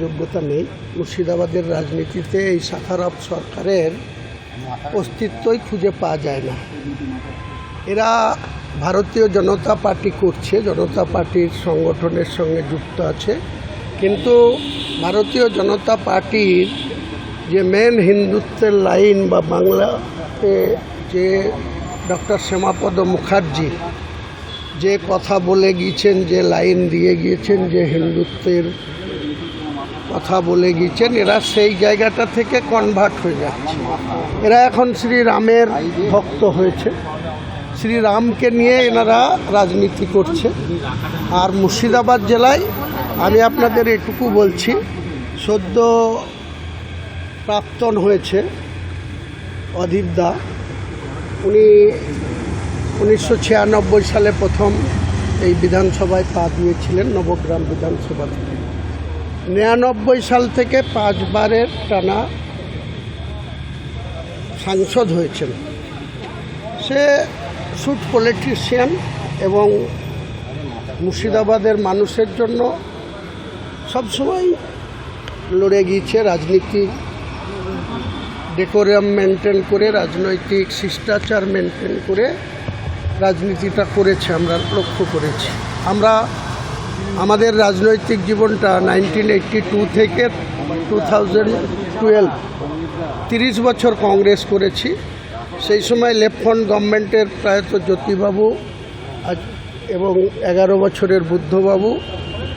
গ্রহণযোগ্যতা নেই। মুর্শিদাবাদের রাজনীতিতে এই সাখারাপ সরকারের অস্তিত্বই খুঁজে পাওয়া যায় না। এরা ভারতীয় জনতা পার্টি করছে, জনতা পার্টির সংগঠনের সঙ্গে যুক্ত আছে। কিন্তু ভারতীয় জনতা পার্টির যে মেন হিন্দুত্বের লাইন বা বাংলাতে যে ডক্টর শ্যামাপদ মুখার্জি যে কথা বলে গিয়েছেন, যে লাইন দিয়ে গিয়েছেন যে হিন্দুত্বের কথা বলে গিয়েছেন এরা সেই জায়গাটা থেকে কনভার্ট হয়ে যাচ্ছে। এরা এখন শ্রীরামের ভক্ত হয়েছে। শ্রীরামকে নিয়ে এনারা রাজনীতি করছে। আর মুর্শিদাবাদ জেলায় আমি আপনাদের এটুকু বলছি, সদ্য প্রাক্তন হয়েছে অধীর দা। উনি উনিশশো ছিয়ানব্বই সালে প্রথম এই বিধানসভায় পা দিয়েছিলেন, নবগ্রাম বিধানসভা থেকে নিরানব্বই সাল থেকে পাঁচবারের টানা সাংসদ হয়েছেন। সে সুট পলিটিশিয়ান এবং মুর্শিদাবাদের মানুষের জন্য সবসময় লড়ে গিয়েছে রাজনীতি, ডেকোরিয়াম মেনটেন করে, রাজনৈতিক শিষ্টাচার মেনটেন করে রাজনীতিটা করেছে, আমরা লক্ষ্য করেছি। আমরা আমাদের রাজনৈতিক জীবনটা নাইনটিন এইটটি টু থেকে টু থাউজেন্ড টুয়েলভ তিরিশ বছর কংগ্রেস করেছি। সেই সময় লেফট গভর্নমেন্টের প্রায়ত জ্যোতিবাবু এবং এগারো বছরের বুদ্ধবাবু,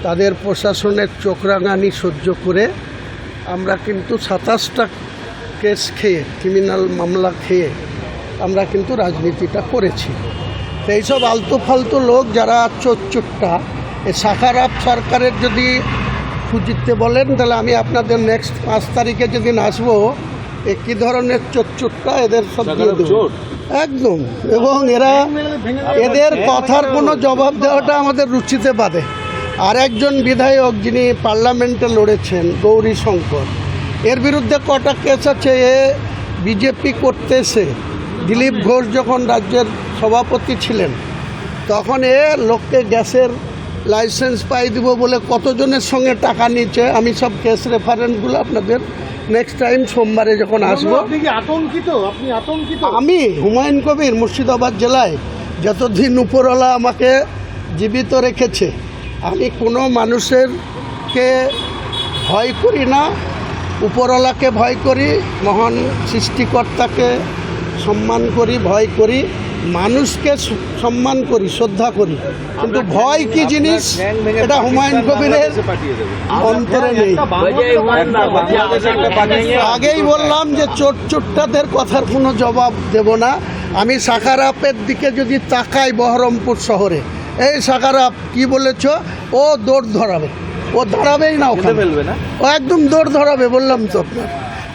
তাদের প্রশাসনের চোখরাঙানি সহ্য করে আমরা কিন্তু সাতাশটা কেস খেয়ে ক্রিমিনাল মামলা খেয়ে আমরা কিন্তু রাজনীতিটা করেছি। তো এইসব আলতু ফালতু লোক যারা চোরচুট্টা এই সাখারাপ সরকারের যদি খুঁজিতে বলেন তাহলে আমি আপনাদের নেক্সট পাঁচ তারিখে যেদিন আসব এ কী ধরনের চোরচুট্টা এদের সব দিয়ে দেবো? একদম। এবং এরা এদের কথার কোনো জবাব দেওয়াটা আমাদের রুচিতে বাদে আর একজন বিধায়ক যিনি পার্লামেন্টে লড়েছেন গৌরী শঙ্কর এর বিরুদ্ধে কটা কেস আছে? এ বিজেপি করতেছে দিলীপ ঘোষ যখন রাজ্যের সভাপতি ছিলেন তখন এ লোককে গ্যাসের লাইসেন্স পাই দিব বলে কতজনের সঙ্গে টাকা নিচ্ছে? আমি সব কেস রেফারেন্সগুলো আপনাদের নেক্সট টাইম সোমবারে যখন আসব। আতঙ্কিত? আপনি আতঙ্কিত? আমি হুমায়ুন কবির মুর্শিদাবাদ জেলায় যতদিন উপরওয়ালা আমাকে জীবিত রেখেছে আমি কোনো মানুষেরকে ভয় করি না উপরওয়ালাকে ভয় করি মহান সৃষ্টিকর্তাকে সম্মান করি ভয় করি। মানুষকে সম্মান করি শ্রদ্ধা করি কিন্তু ভয় কি জিনিস? এটা হুমায়ুন কবিরের অন্তরে নেই। আগেই বললাম যে চোট চোট্টাদের কথার কোনো জবাব দেব না। আমি সাকারাপের দিকে যদি তাকাই বহরমপুর শহরে এই সাকারাপ কি বলেছ? ও দৌড় ধরাবে। ও ধরাবেই না ওখানে। ও একদম দৌড় ধরাবে বললাম তো আপনার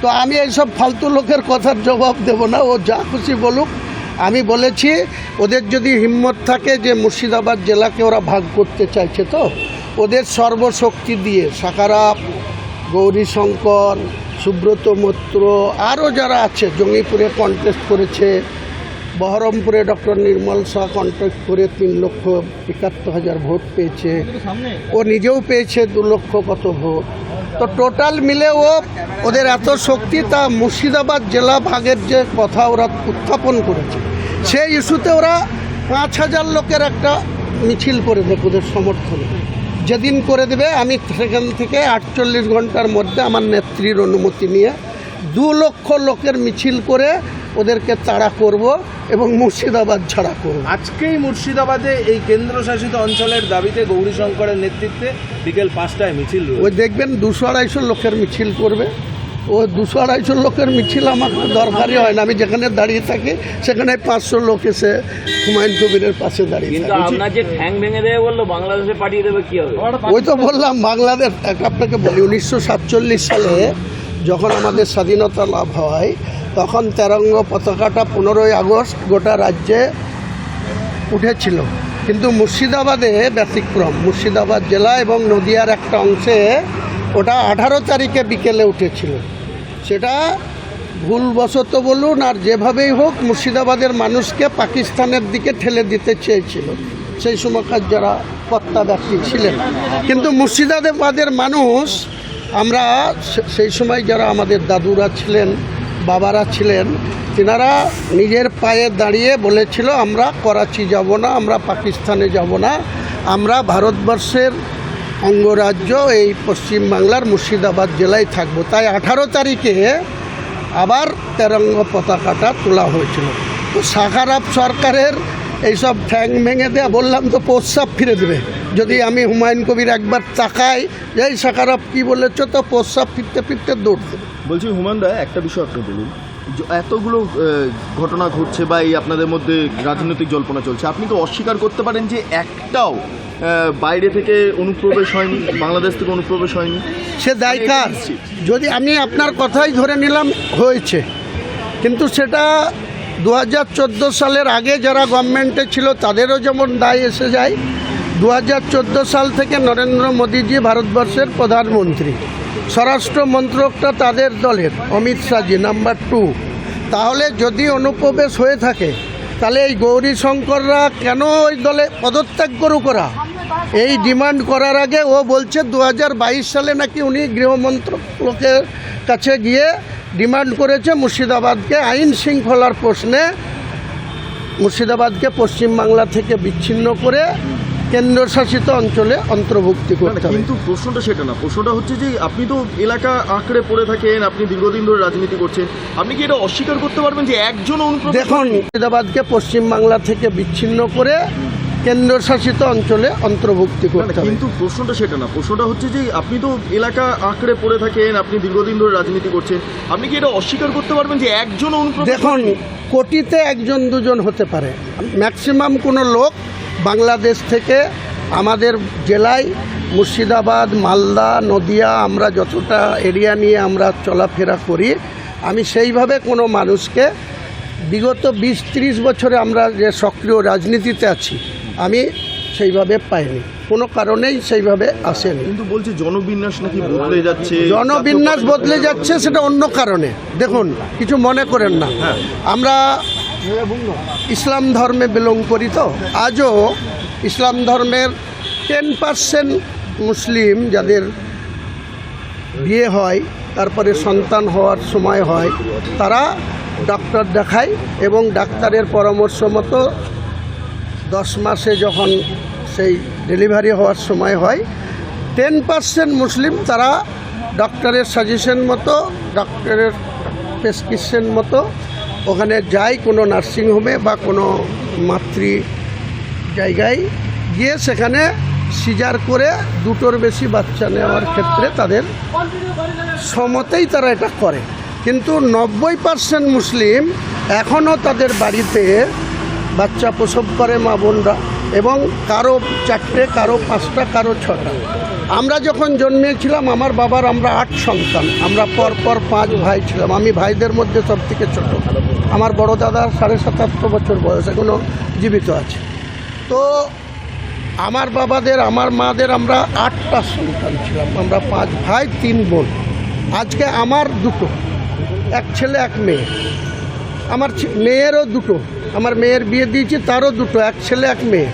তো আমি এইসব ফালতু লোকের কথার জবাব দেব না ও যা খুশি বলুক। আমি বলেছি, ওদের যদি হিম্মত থাকে যে মুর্শিদাবাদ জেলাকে ওরা ভাগ করতে চাইছে তো, ওদের সর্বশক্তি দিয়ে সাকারাপ গৌরীশঙ্কর, সুব্রত মৈত্র, আরও যারা আছে, জঙ্গিপুরে কন্টেস্ট করেছে, বহরমপুরে ডক্টর নির্মল শাহ কন্টেস্ট করে তিন লক্ষ একাত্তর হাজার ভোট পেয়েছে। ও নিজেও পেয়েছে দু লক্ষ কত ভোট। তো টোটাল মিলে ও ওদের এত শক্তি, তা মুর্শিদাবাদ জেলা ভাগের যে কথা ওরা উত্থাপন করেছে, সেই ইস্যুতে ওরা পাঁচ হাজার লোকের একটা মিছিল করে দেবে ওদের সমর্থনে। যেদিন করে দেবে, আমি সেখান থেকে আটচল্লিশ ঘণ্টার মধ্যে আমার নেত্রীর অনুমতি নিয়ে দু লক্ষ লোকের মিছিল করে ওদেরকে তাড়া করব এবং মুর্শিদাবাদ ছাড়া করব। আজকেই মুর্শিদাবাদে এই কেন্দ্রশাসিত অঞ্চলের দাবিতে গৌরী শঙ্করের নেতৃত্বে বিকেল পাঁচটায় মিছিল ওই দেখবেন দুশো আড়াইশো লোকের মিছিল করবে। ও দুশো আড়াইশো লোকের মিছিল আমার তো দরকারই হয় না। আমি যেখানে দাঁড়িয়ে থাকি সেখানে পাঁচশো লোক এসে হুমায়ুন কবিরের পাশে দাঁড়িয়ে কিন্তু আপনার যে ঠ্যাং ভেঙে দেবে বলল বাংলাদেশে পাঠিয়ে দেবে কি হবে? ওই তো বললাম বাংলাদেশ এক আপনাকে বলি উনিশশো সাতচল্লিশ সালে যখন আমাদের স্বাধীনতা লাভ হয়, তখন তেরঙ্গ পতাকাটা পনেরোই আগস্ট গোটা রাজ্যে উঠেছিল। কিন্তু মুর্শিদাবাদে ব্যতিক্রম। মুর্শিদাবাদ জেলা এবং নদিয়ার একটা অংশে ওটা আঠারো তারিখে বিকেলে উঠেছিল। সেটা ভুলবশত বলুন, আর যেভাবেই হোক মুর্শিদাবাদের মানুষকে পাকিস্তানের দিকে ঠেলে দিতে চেয়েছিল। সেই সময়কার যারা কর্তা ব্যক্তি ছিলেন। কিন্তু মুর্শিদাবাদের মানুষ আমরা সেই সময় যারা আমাদের দাদুরা ছিলেন, বাবারা ছিলেন, তেনারা নিজের পায়ে দাঁড়িয়ে বলেছিল, আমরা করাচি যাব না, আমরা পাকিস্তানে যাব না, আমরা ভারতবর্ষের অঙ্গরাজ্য এই পশ্চিমবাংলার মুর্শিদাবাদ জেলায় থাকব। তাই আঠারো তারিখে আবার তেরঙ্গ পতাকাটা তোলা হয়েছিল। তো সাকারাপ সরকারের এইসব ঠ্যাং ভেঙে দেয়া বললাম তো প্রস্রাব ফিরে দেবে। যদি আমি হুমায়ুন কবির একবার তাকাই এই সাকারাপ কী বলেছ তো প্রস্রাব ফিরতে ফিরতে দৌড় দেবে। বলছি হুমান দা একটা বিষয় আপনি বলুন। এতগুলো ঘটনা ঘটছে বা এই আপনাদের মধ্যে রাজনৈতিক জল্পনা চলছে আপনি তো অস্বীকার করতে পারেন যে একটাও বাইরে থেকে অনুপ্রবেশ হয়নি বাংলাদেশ থেকে অনুপ্রবেশ হয়নি? সে দায় কার? যদি আমি আপনার কথাই ধরে নিলাম হয়েছে। কিন্তু সেটা দু হাজার চোদ্দ সালের আগে যারা গভর্নমেন্টে ছিল, তাদেরও যেমন দায় এসে যায়। দু হাজার চোদ্দ সাল থেকে নরেন্দ্র মোদীজি ভারতবর্ষের প্রধানমন্ত্রী। স্বরাষ্ট্র মন্ত্রকটা তাদের দলের, অমিত শাহজি, নাম্বার টু। তাহলে যদি অনুপ্রবেশ হয়ে থাকে, তাহলে এই গৌরী শঙ্কররা কেন ওই দলে পদত্যাগ করুক ওরা? এই ডিমান্ড করার আগে ও বলছে দু হাজার বাইশ সালে নাকি উনি গৃহমন্ত্রকের কাছে গিয়ে ডিমান্ড করেছে মুর্শিদাবাদকে আইন শৃঙ্খলার প্রশ্নে মুর্শিদাবাদকে পশ্চিমবাংলা থেকে বিচ্ছিন্ন করে কেন্দ্রশাসিত অঞ্চলে অন্তর্ভুক্তি করতে হবে। কিন্তু প্রশ্নটা সেটা না প্রশ্নটা হচ্ছে যে আপনি তো এলাকা আঁকড়ে পড়ে থাকেন আপনি দীর্ঘদিন ধরে রাজনীতি করছেন আপনি কি এটা অস্বীকার করতে পারবেন যে একজন দেখুন মুর্শিদাবাদকে পশ্চিমবাংলা থেকে বিচ্ছিন্ন করে কেন্দ্রশাসিত অঞ্চলে অন্তর্ভুক্তি করতে হবে। কিন্তু প্রশ্নটা সেটা না। প্রশ্নটা হচ্ছে যে আপনি তো এলাকা আঁকড়ে পড়ে থাকেন আপনি দীর্ঘদিন ধরে রাজনীতি করছেন। আপনি কি এটা অস্বীকার করতে পারবেন যে একজন দেখুন কোটিতে একজন দুজন হতে পারে। ম্যাক্সিমাম কোনো লোক বাংলাদেশ থেকে আমাদের জেলায় মুর্শিদাবাদ মালদা নদিয়া আমরা যতটা এরিয়া নিয়ে আমরা চলাফেরা করি আমি সেইভাবে কোনো মানুষকে বিগত বিশ ত্রিশ বছরে আমরা যে সক্রিয় রাজনীতিতে আছি আমি সেইভাবে পাইনি। কোনো কারণেই সেইভাবে আসেনি। কিন্তু বলছে জনবিন্যাস নাকি বদলে যাচ্ছে। জনবিন্যাস বদলে যাচ্ছে সেটা অন্য কারণে। দেখুন কিছু মনে করেন না। আমরা ইসলাম ধর্মে বিলং করি তো। আজও ইসলাম ধর্মের টেন পার্সেন্ট মুসলিম যাদের বিয়ে হয় তারপরে সন্তান হওয়ার সময় হয় তারা ডক্টর দেখায় এবং ডাক্তারের পরামর্শ মতো দশ মাসে যখন সেই ডেলিভারি হওয়ার সময় হয় টেন পার্সেন্ট মুসলিম তারা ডক্টরের সাজেশন মতো ডক্টরের প্রেসক্রিপশন মতো ওখানে যায় কোনো নার্সিংহোমে বা কোনো মাতৃ জায়গায় গিয়ে সেখানে সিজার করে দুটোর বেশি বাচ্চা নেওয়ার ক্ষেত্রে তাদের সমতেই তারা এটা করে। কিন্তু নব্বই পার্সেন্ট মুসলিম এখনও তাদের বাড়িতে বাচ্চা প্রসব করে মা বোনরা এবং কারও চারটে, কারও পাঁচটা, কারও ছটা। আমরা যখন জন্মেছিলাম, আমার বাবার আমরা আট সন্তান। আমরা পর পর পাঁচ ভাই ছিলাম। আমি ভাইদের মধ্যে সব থেকে ছোট। আমার বড় দাদার সাড়ে সাতাত্তর বছর বয়স এখনও জীবিত আছে। তো আমার বাবাদের, আমার মাদের আমরা আটটা সন্তান ছিলাম। আমরা পাঁচ ভাই, তিন বোন। আজকে আমার দুটো, এক ছেলে, এক মেয়ে। আমার মেয়েরও দুটো। আমার মেয়ের বিয়ে দিয়েছি, তারও দুটো, এক ছেলে, এক মেয়ে।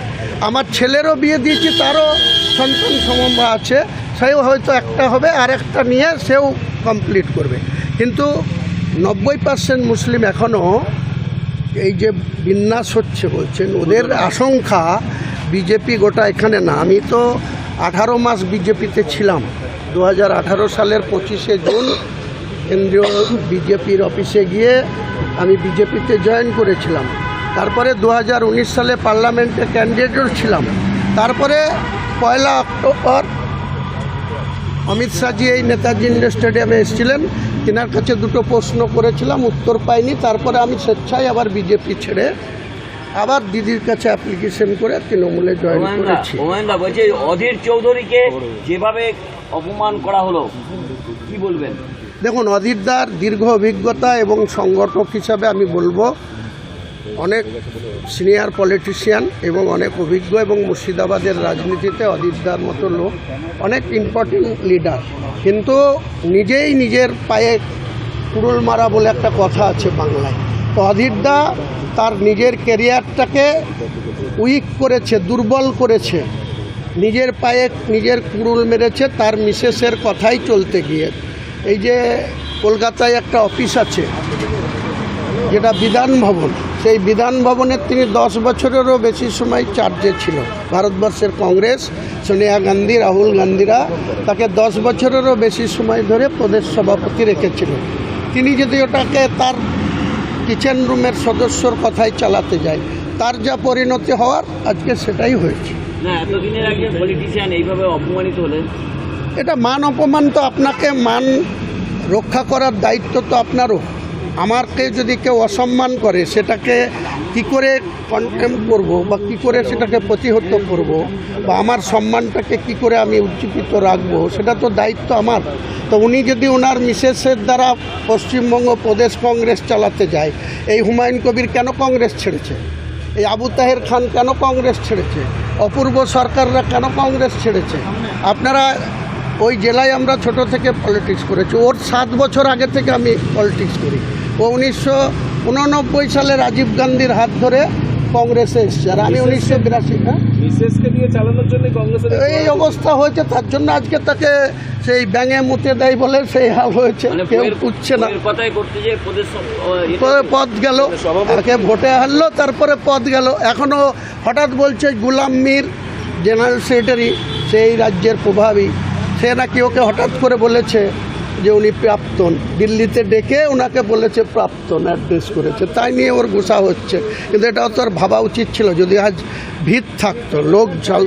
আমার ছেলেরও বিয়ে দিয়েছি, তারও সন্তান সমম্বা আছে। সেও হয়তো একটা হবে, আর একটা নিয়ে সেও কমপ্লিট করবে। কিন্তু নব্বই পার্সেন্ট মুসলিম এখনও এই যে বিন্যাস হচ্ছে বলছেন, ওদের আশঙ্কা বিজেপি গোটা এখানে না। আমি তো আঠারো মাস বিজেপিতে ছিলাম। দু হাজার আঠারো সালের পঁচিশে জুন কেন্দ্রীয় বিজেপির অফিসে গিয়ে আমি বিজেপিতে জয়েন করেছিলাম। তারপরে দু হাজার উনিশ সালে পার্লামেন্টে ক্যান্ডিডেটও ছিলাম। তারপরে পয়লা অক্টোবর অমিত শাহজি এই নেতাজি ইন্ডোর স্টেডিয়ামে এসেছিলেন। তিনার কাছে দুটো প্রশ্ন করেছিলাম উত্তর পাইনি। তারপরে আমি স্বেচ্ছায় আবার বিজেপি ছেড়ে আবার দিদির কাছে অ্যাপ্লিকেশন করে তৃণমূলে জয়েন করেছি। হুমায়ুনদা বলছে অধীর চৌধুরীকে যেভাবে অপমান করা হলো কি বলবেন? দেখুন অধীরদার দীর্ঘ অভিজ্ঞতা এবং সংগঠক হিসাবে আমি বলব অনেক সিনিয়র পলিটিশিয়ান এবং অনেক অভিজ্ঞ এবং মুর্শিদাবাদের রাজনীতিতে অধীরদার মতো লোক, অনেক ইম্পর্টেন্ট লিডার কিন্তু নিজেই নিজের পায়ে কুড়ুল মারা বলে একটা কথা আছে বাংলায়। তো অধীরদা তার নিজের কেরিয়ারটাকে উইক করেছে, দুর্বল করেছে। নিজের পায়ে নিজের কুড়ুল মেরেছে, তার মিসেসের কথাই চলতে গিয়ে। এই যে কলকাতায় একটা অফিস আছে, যেটা বিধান ভবন সেই বিধান ভবনের তিনি দশ বছরেরও বেশি সময় চার্জে ছিল। ভারতবর্ষের কংগ্রেস সোনিয়া গান্ধী রাহুল গান্ধীরা তাকে দশ বছরেরও বেশি সময় ধরে প্রদেশ সভাপতি রেখেছিল। তিনি যদি ওটাকে তার কিচেন রুমের সদস্যর কথাই চালাতে যায় তার যা পরিণতি হওয়ার আজকে সেটাই হয়েছে। না এতদিনের একজন পলিটিশিয়ান এইভাবে অপমানিত হলেন। এটা মান অপমান তো আপনাকে মান রক্ষা করার দায়িত্ব তো আপনারও। আমাকে যদি কেউ অসম্মান করে, সেটাকে কি করে কন্টেম করব বা কি করে সেটাকে প্রতিহত করব বা আমার সম্মানটাকে কি করে আমি উজ্জীবিত রাখব, সেটা তো দায়িত্ব আমার। তো উনি যদি ওনার মিসেসের দ্বারা পশ্চিমবঙ্গ প্রদেশ কংগ্রেস চালাতে যায়, এই হুমায়ুন কবির কেন কংগ্রেস ছেড়েছে? এই আবু তাহের খান কেন কংগ্রেস ছেড়েছে? অপূর্ব সরকাররা কেন কংগ্রেস ছেড়েছে? আপনারা ওই জেলায় আমরা ছোট থেকে পলিটিক্স করেছি। ওর সাত বছর আগে থেকে আমি পলিটিক্স করি। ও উনিশশো উননব্বই সালে রাজীব গান্ধীর হাত ধরে কংগ্রেসে এসছে। আর আমি উনিশশো বিরাশি হ্যাঁ? মিসেসকে দিয়ে চালানোর জন্য কংগ্রেসের এই অবস্থা হয়েছে তার জন্য আজকে তাকে সেই ব্যাঙে মুতে দেয় বলে সেই হাল হয়েছে। মানে কেউ পুচ্ছে না। পদ গেল। তাকে ভোটে হারলো তারপরে পদ গেল। এখনও হঠাৎ বলছে গুলাম মীর জেনারেল সেক্রেটারি সেই রাজ্যের প্রভাবী। সে নাকি ওকে হঠাৎ করে বলেছে যে উনি প্রাপ্তন দিল্লিতে ডেকে ওনাকে বলেছে প্রাপ্তন অ্যাড্রেস করেছে। তাই নিয়ে ওর গোসা হচ্ছে। কিন্তু এটাও তো আর ভাবা উচিত ছিল, যদি আজ ভিত থাকতো, লোক জল